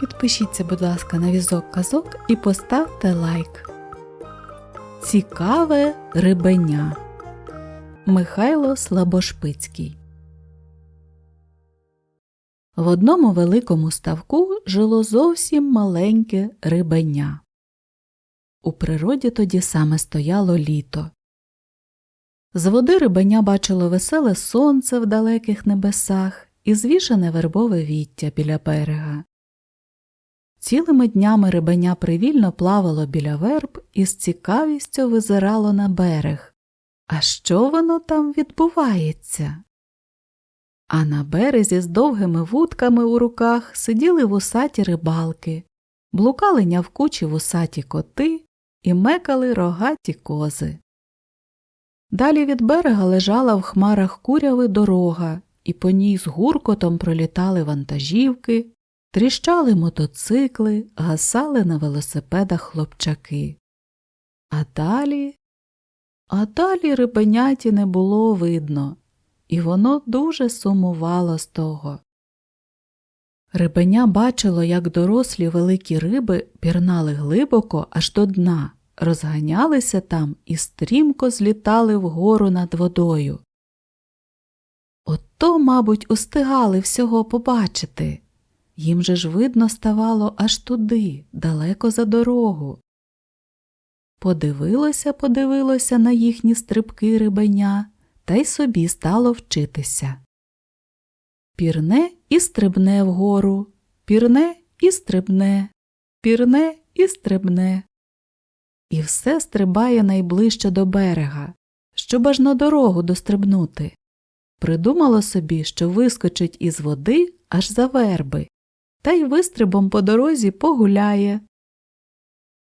Підпишіться, будь ласка, на візок казок і поставте лайк. Цікаве рибеня Михайло Слабошпицький В одному великому ставку жило зовсім маленьке рибеня. У природі тоді саме стояло літо. З води рибеня бачило веселе сонце в далеких небесах і звішане вербове віття біля берега. Цілими днями рибеня привільно плавало біля верб і з цікавістю визирало на берег. А що воно там відбувається? А на березі з довгими вудками у руках сиділи вусаті рибалки, блукали нявкучі вусаті коти і мекали рогаті кози. Далі від берега лежала в хмарах куряви дорога, і по ній з гуркотом пролітали вантажівки, тріщали мотоцикли, гасали на велосипедах хлопчаки. А далі, а далі рибеняті не було видно, і воно дуже сумувало з того. Рибеня бачило, як дорослі великі риби пірнали глибоко аж до дна, розганялися там і стрімко злітали вгору над водою. Ото, мабуть, устигали всього побачити. Їм же ж видно ставало аж туди, далеко за дорогу. Подивилося, подивилося на їхні стрибки рибеня, та й собі стало вчитися. Пірне і стрибне вгору, пірне і стрибне, пірне і стрибне. І все стрибає найближче до берега, щоб аж на дорогу дострибнути. Придумало собі, що вискочить із води аж за верби, та й вистрибом по дорозі погуляє.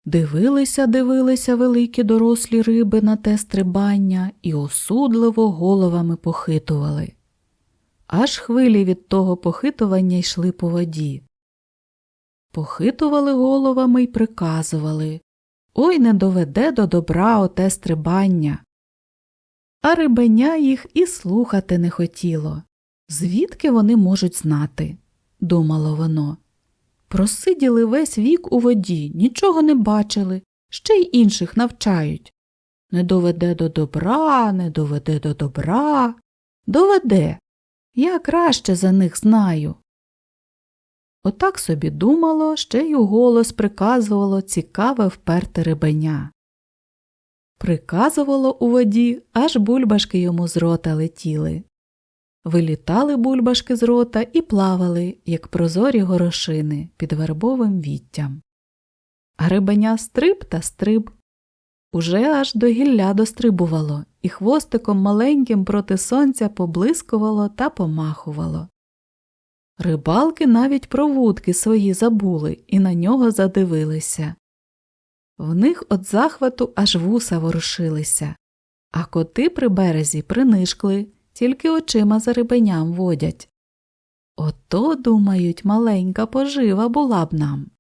Дивилися, дивилися великі дорослі риби на те стрибання і осудливо головами похитували. Аж хвилі від того похитування йшли по воді. Похитували головами й приказували Ой не доведе до добра оте стрибання. А рибеня їх і слухати не хотіло. Звідки вони можуть знати? Думало воно. Просиділи весь вік у воді, нічого не бачили, ще й інших навчають. Не доведе до добра, не доведе до добра. Доведе. Я краще за них знаю. Отак собі думало, ще й у голос приказувало цікаве вперте рибеня. Приказувало у воді, аж бульбашки йому з рота летіли. Вилітали бульбашки з рота і плавали, як прозорі горошини під вербовим віттям. А рибеня стриб та стриб. Уже аж до гілля дострибувало, і хвостиком маленьким проти сонця поблискувало та помахувало. Рибалки навіть про вудки свої забули і на нього задивилися. В них от захвату аж вуса ворушилися, а коти при березі принишкли, тільки очима за рибеням водять. Ото, думають, маленька пожива була б нам.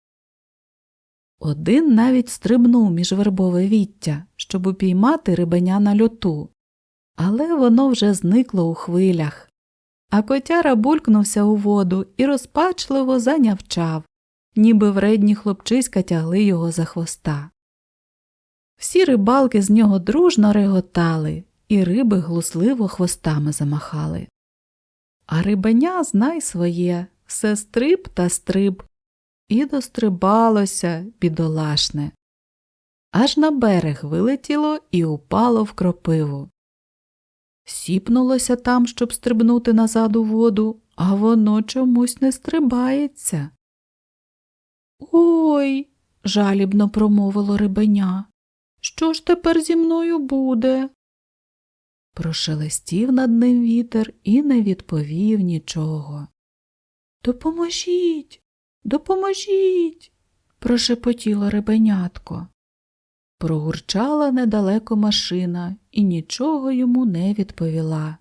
Один навіть стрибнув між вербове віття, щоб упіймати рибеня на льоту, але воно вже зникло у хвилях. А котяра булькнувся у воду і розпачливо занявчав, ніби вредні хлопчиська тягли його за хвоста. Всі рибалки з нього дружно реготали, і риби глусливо хвостами замахали. А рибеня, знай своє, все стриб та стриб, і дострибалося, бідолашне. Аж на берег вилетіло і упало в кропиву. Сіпнулося там, щоб стрибнути назад у воду, а воно чомусь не стрибається. Ой, жалібно промовило рибеня. Що ж тепер зі мною буде? Прошелестів над ним вітер і не відповів нічого. Допоможіть, допоможіть, прошепотіло рибенятко. Прогурчала недалеко машина і нічого йому не відповіла.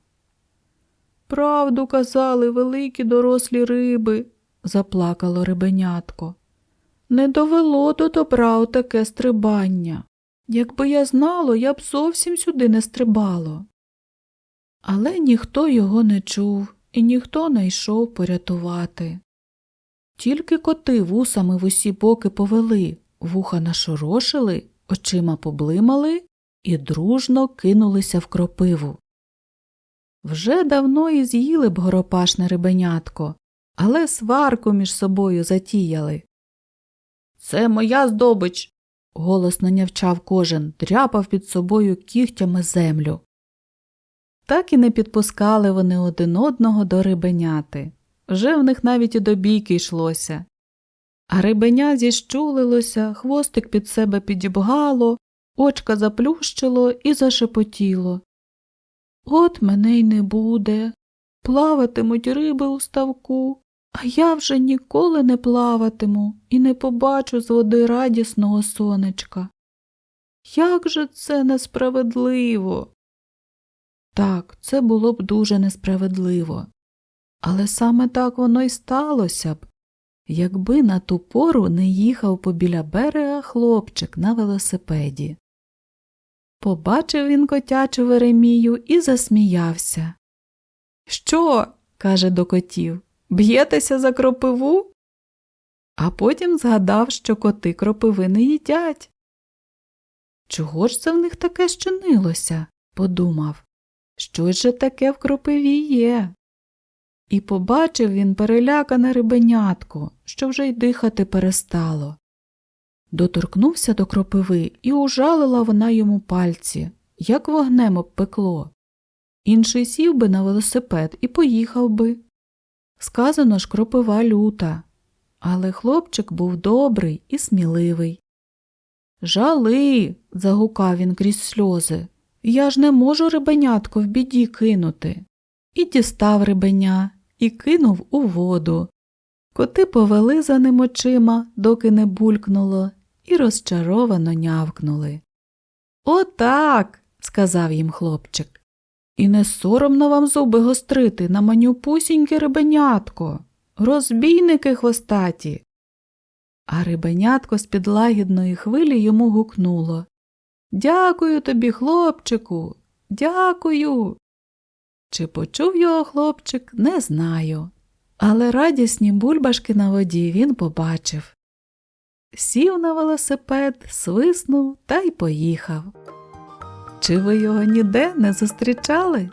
Правду казали великі дорослі риби, заплакало рибенятко. Не довело до добра отаке стрибання. Якби я знало, я б зовсім сюди не стрибало. Але ніхто його не чув і ніхто не йшов порятувати. Тільки коти вусами в усі боки повели, вуха нашорошили, очима поблимали і дружно кинулися в кропиву. Вже давно і з'їли б горопашне рибенятко, але сварку між собою затіяли. Це моя здобич. голосно нявчав кожен, дряпав під собою кігтями землю. Так і не підпускали вони один одного до рибеняти. Вже в них навіть і до бійки йшлося. А рибеня зіщулилося, хвостик під себе підібгало, очка заплющило і зашепотіло. От мене й не буде. Плаватимуть риби у ставку, а я вже ніколи не плаватиму і не побачу з води радісного сонечка. Як же це несправедливо? Так, це було б дуже несправедливо. Але саме так воно й сталося б, якби на ту пору не їхав побіля берега хлопчик на велосипеді. Побачив він котячу Веремію і засміявся. Що? каже до котів, б'єтеся за кропиву? А потім згадав, що коти кропиви не їдять. Чого ж це в них таке щинилося? подумав. Щось же таке в кропиві є. І побачив він перелякане рибенятко, що вже й дихати перестало. Доторкнувся до кропиви і ужалила вона йому пальці, як вогнем обпекло. Інший сів би на велосипед і поїхав би. Сказано ж кропива люта, але хлопчик був добрий і сміливий. Жали. загукав він крізь сльози. Я ж не можу рибенятко в біді кинути. І дістав рибеня, і кинув у воду. Коти повели за ним очима, доки не булькнуло, і розчаровано нявкнули. Отак, сказав їм хлопчик. І не соромно вам зуби гострити на манюпусіньке рибенятко, розбійники хвостаті. А рибенятко з-під лагідної хвилі йому гукнуло Дякую тобі, хлопчику, дякую. Чи почув його хлопчик, не знаю. Але радісні бульбашки на воді він побачив. Сів на велосипед, свиснув та й поїхав. Чи ви його ніде не зустрічали?